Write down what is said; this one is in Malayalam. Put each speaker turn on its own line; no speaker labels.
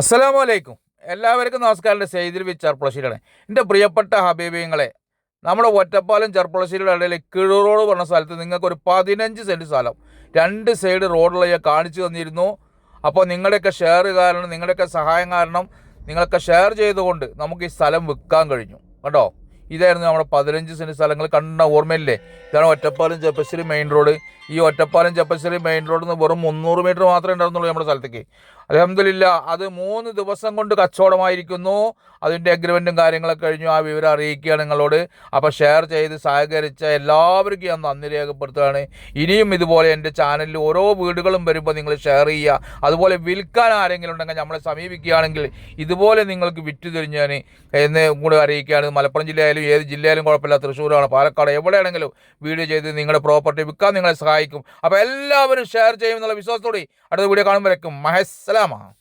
അസ്സലാമു അലൈക്കും എല്ലാവർക്കും നമസ്കാരം. സെയ്തിൽ വി ചെർപ്പളശ്ശേരിയാണ്. എന്റെ പ്രിയപ്പെട്ട ഹബീബിങ്ങളെ നമ്മുടെ ഒറ്റപ്പാലം ചെർപ്പളശ്ശേരിയുടെ ഇടയിൽ കിഴൂർ റോഡ് പറഞ്ഞ സ്ഥലത്ത് നിങ്ങൾക്ക് ഒരു പതിനഞ്ച് സെന്റ് സ്ഥലം രണ്ട് സൈഡ് റോഡുള്ള ഞാൻ കാണിച്ചു തന്നിരുന്നു. അപ്പോൾ നിങ്ങളുടെയൊക്കെ ഷെയർ കാരണം നിങ്ങളുടെയൊക്കെ സഹായം കാരണം നിങ്ങളൊക്കെ ഷെയർ ചെയ്തുകൊണ്ട് നമുക്ക് ഈ സ്ഥലം വിൽക്കാൻ കഴിഞ്ഞു. കേട്ടോ ഇതായിരുന്നു നമ്മുടെ പതിനഞ്ച് സെന്റ് സ്ഥലങ്ങൾ. കണ്ട ഓർമ്മയില്ലേ? ഇതാണ് ഒറ്റപ്പാലം ചെപ്പശ്ശേരി മെയിൻ റോഡ് ഈ ഒറ്റപ്പാലം ചെപ്പശ്ശേരി മെയിൻ റോഡിൽ നിന്ന് വെറും മുന്നൂറ് മീറ്റർ മാത്രമേ ഉണ്ടായിരുന്നുള്ളൂ നമ്മുടെ സ്ഥലത്തേക്ക്. അലഹമില്ല അത് മൂന്ന് ദിവസം കൊണ്ട് കച്ചവടമായിരിക്കുന്നു. അതിന്റെ അഗ്രിമെന്റും കാര്യങ്ങളൊക്കെ കഴിഞ്ഞു. ആ വിവരം അറിയിക്കുകയാണ് നിങ്ങളോട്. അപ്പോൾ ഷെയർ ചെയ്ത് സഹകരിച്ച എല്ലാവർക്കും ഞാൻ നന്ദി രേഖപ്പെടുത്തുകയാണ്. ഇനിയും ഇതുപോലെ എന്റെ ചാനലിൽ ഓരോ വീടുകളും വരുമ്പോൾ നിങ്ങൾ ഷെയർ ചെയ്യുക. അതുപോലെ വിൽക്കാൻ ആരെങ്കിലും ഉണ്ടെങ്കിൽ നമ്മളെ സമീപിക്കുകയാണെങ്കിൽ ഇതുപോലെ നിങ്ങൾക്ക് വിറ്റു തിരിഞ്ഞാൽ എന്ന് കൂടെ അറിയിക്കുകയാണ്. മലപ്പുറം ജില്ലയായാലും ഏത് ജില്ലയിലും കുഴപ്പമില്ല. തൃശ്ശൂരാണ് പാലക്കാട് എവിടെയാണെങ്കിലും വീഡിയോ ചെയ്ത് നിങ്ങളുടെ പ്രോപ്പർട്ടി വിൽക്കാൻ നിങ്ങളെ സഹായിക്കും. അപ്പോൾ എല്ലാവരും ഷെയർ ചെയ്യുമെന്നുള്ള വിശ്വാസത്തോടെ അടുത്ത വീഡിയോ കാണുമ്പോഴേക്കും. سلامة